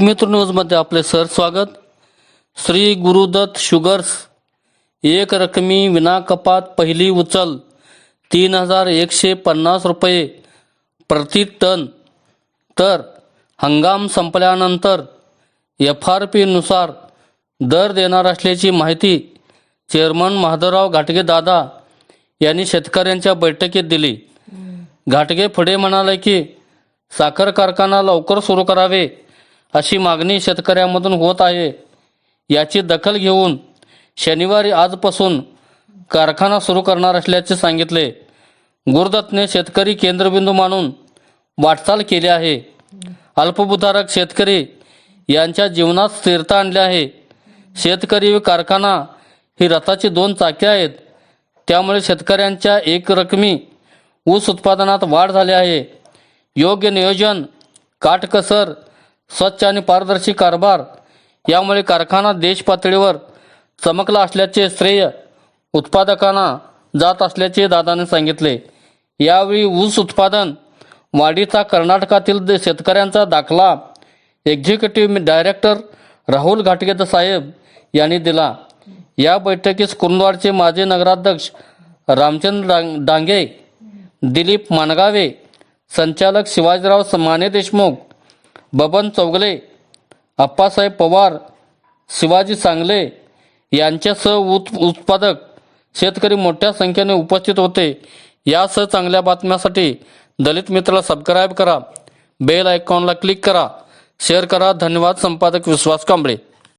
मित्र न्यूजमध्ये आपले सर स्वागत. श्री गुरुदत्त शुगर्स एक रकमी विना कपात पहिली उचल तीन हजार एकशे पन्नास रुपये प्रति टन. तर हंगाम संपल्यानंतर एफ आर पीनुसार दर देणार असल्याची माहिती चेअरमन महादेवराव घाटगे दादा यांनी शेतकऱ्यांच्या बैठकीत दिली. घाटगे पुढे म्हणाले की साखर कारखाना लवकर सुरू करावे. अशी मागणी शेतकऱ्यांमधून होत आहे. याची दखल घेऊन शनिवारी आजपासून कारखाना सुरू करणार असल्याचे सांगितले. गुरुदत्तने शेतकरी केंद्रबिंदू मानून वाटचाल केली आहे. अल्पभूधारक शेतकरी यांच्या जीवनात स्थिरता आणली आहे. शेतकरी व कारखाना ही रथाची दोन चाके आहेत. त्यामुळे शेतकऱ्यांच्या एक रकमी ऊस उत्पादनात वाढ झाली आहे. योग्य नियोजन काटकसर स्वच्छ आणि पारदर्शी कारभार यामुळे कारखाना देश पातळीवर चमकला असल्याचे श्रेय उत्पादकांना जात असल्याचे दादाने सांगितले. यावेळी ऊस उत्पादन वाढीचा कर्नाटकातील शेतकऱ्यांचा दाखला एक्झिक्युटिव्ह डायरेक्टर राहुल घाटगेद साहेब यांनी दिला. या बैठकीस कुंदवाडचे माजी नगराध्यक्ष रामचंद्र डांग- डांगे दिलीप मानगावे संचालक शिवाजीराव माने देशमुख बबन चौगले अप्पासाहेब पवार शिवाजी सांगले यांच्यासह उत उत्पादक शेतकरी मोठ्या संख्येने उपस्थित होते. यासह चांगल्या बातम्यासाठी दलित मित्राला सबस्क्राईब करा. बेल आयकॉनला क्लिक करा. शेअर करा. धन्यवाद. संपादक विश्वास कांबळे.